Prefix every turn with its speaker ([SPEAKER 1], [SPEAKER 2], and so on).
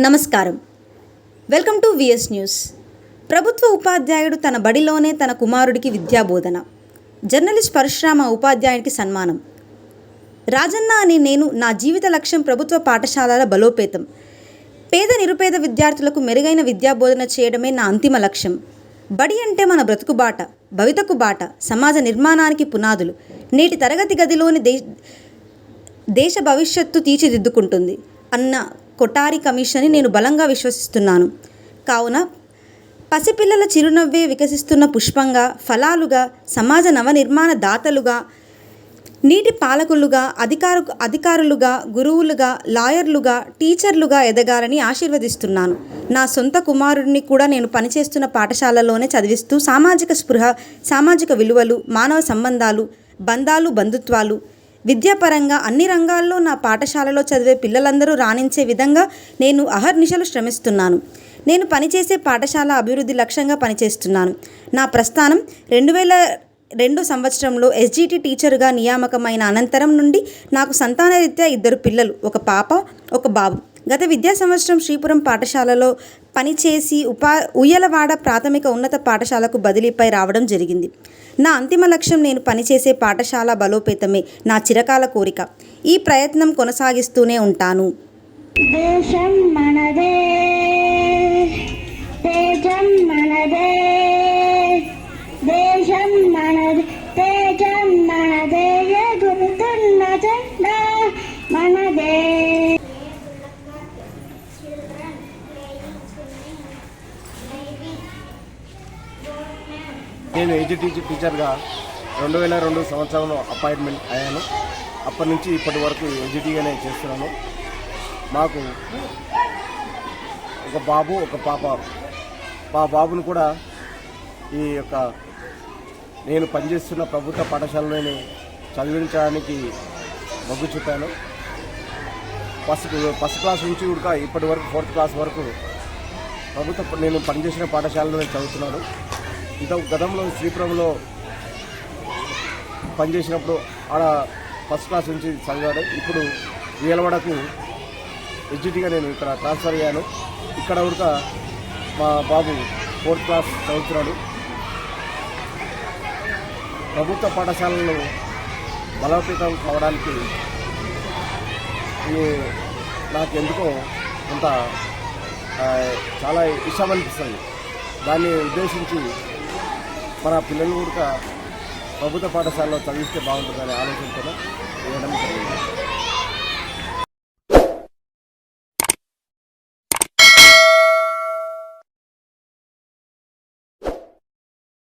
[SPEAKER 1] నమస్కారం. Welcome to VS news. ప్రభుత్వ ఉపాధ్యాయుడు తన బడిలోనే తన కుమారుడికి విద్యాబోధన. జర్నలిస్ట్ పరశురామ ఉపాధ్యాయుడికి సన్మానం. రాజన్న అనే నేను నా జీవిత లక్ష్యం ప్రభుత్వ పాఠశాలల బలోపేతం. పేద నిరుపేద విద్యార్థులకు మెరుగైన విద్యాబోధన చేయడమే నా అంతిమ లక్ష్యం. బడి అంటే మన బ్రతుకు బాట భవితకు బాట సమాజ నిర్మాణానికి పునాదులు. నేటి తరగతి గదిలోని దేశ దేశ భవిష్యత్తు తీర్చిదిద్దుకుంటుంది. అన్న కొటారి కమిషన్ని నేను బలంగా విశ్వసిస్తున్నాను. కావున పసిపిల్లల చిరునవ్వే వికసిస్తున్న పుష్పంగా ఫలాలుగా సమాజ నవనిర్మాణ దాతలుగా నీటి పాలకులుగా అధికారు అధికారులుగా గురువులుగా లాయర్లుగా టీచర్లుగా ఎదగాలని ఆశీర్వదిస్తున్నాను. నా సొంత కుమారుడిని కూడా నేను పనిచేస్తున్న పాఠశాలలోనే చదివిస్తూ సామాజిక స్పృహ సామాజిక విలువలు మానవ సంబంధాలు బంధాలు బంధుత్వాలు విద్యాపరంగా అన్ని రంగాల్లో నా పాఠశాలలో చదివే పిల్లలందరూ రాణించే విధంగా నేను అహర్నిశలు శ్రమిస్తున్నాను. నేను పనిచేసే పాఠశాల అభివృద్ధి లక్ష్యంగా పనిచేస్తున్నాను. నా ప్రస్థానం రెండు వేల రెండు సంవత్సరంలో ఎస్జిటి టీచర్గా నియామకమైన అనంతరం నుండి నాకు సంతానరీత్యా ఇద్దరు పిల్లలు ఒక పాప ఒక బాబు. గత విద్యా సంవత్సరం శ్రీపురం పాఠశాలలో పనిచేసి ఉపా ఉయ్యలవాడ ప్రాథమిక ఉన్నత పాఠశాలకు బదిలీపై రావడం జరిగింది. నా అంతిమ లక్ష్యం నేను పనిచేసే పాఠశాల బలోపేతమే నా చిరకాల కోరిక. ఈ ప్రయత్నం కొనసాగిస్తూనే ఉంటాను.
[SPEAKER 2] దేశం
[SPEAKER 3] నేను ఏజీ టీచర్గా రెండు వేల రెండు సంవత్సరంలో అపాయింట్మెంట్ అయ్యాను. అప్పటి నుంచి ఇప్పటి వరకు ఏజీటీగానే చేస్తున్నాను. మాకు ఒక బాబు ఒక పాప. మా బాబును కూడా ఈ యొక్క నేను పనిచేస్తున్న ప్రభుత్వ పాఠశాలలోని చదివించడానికి మొగ్గు చూపాను. ఫస్ట్ ఫస్ట్ క్లాస్ నుంచి కూడా ఇప్పటి వరకు ఫోర్త్ క్లాస్ వరకు ప్రభుత్వ నేను పనిచేసిన పాఠశాలలో చదువుతున్నాను. ఇంత గతంలో శ్రీపురంలో పనిచేసినప్పుడు ఆడ ఫస్ట్ క్లాస్ నుంచి చదివాడు. ఇప్పుడు వీలవాడకు ఎడ్జిటీగా నేను ఇక్కడ ట్రాన్స్ఫర్ అయ్యాను. ఇక్కడ ఉడక మా బాబు ఫోర్త్ క్లాస్ చదువుతున్నాడు. ప్రభుత్వ పాఠశాలలు బలోపేతం కావడానికి నాకు ఎందుకో కొంత చాలా ఇష్టం అనిపిస్తుంది. దాన్ని ఉద్దేశించి మన పిల్లలు కూడా ప్రభుత్వ పాఠశాలలో చదివిస్తే బాగుంటుందనే ఆలోచనతో వేయడం జరిగింది.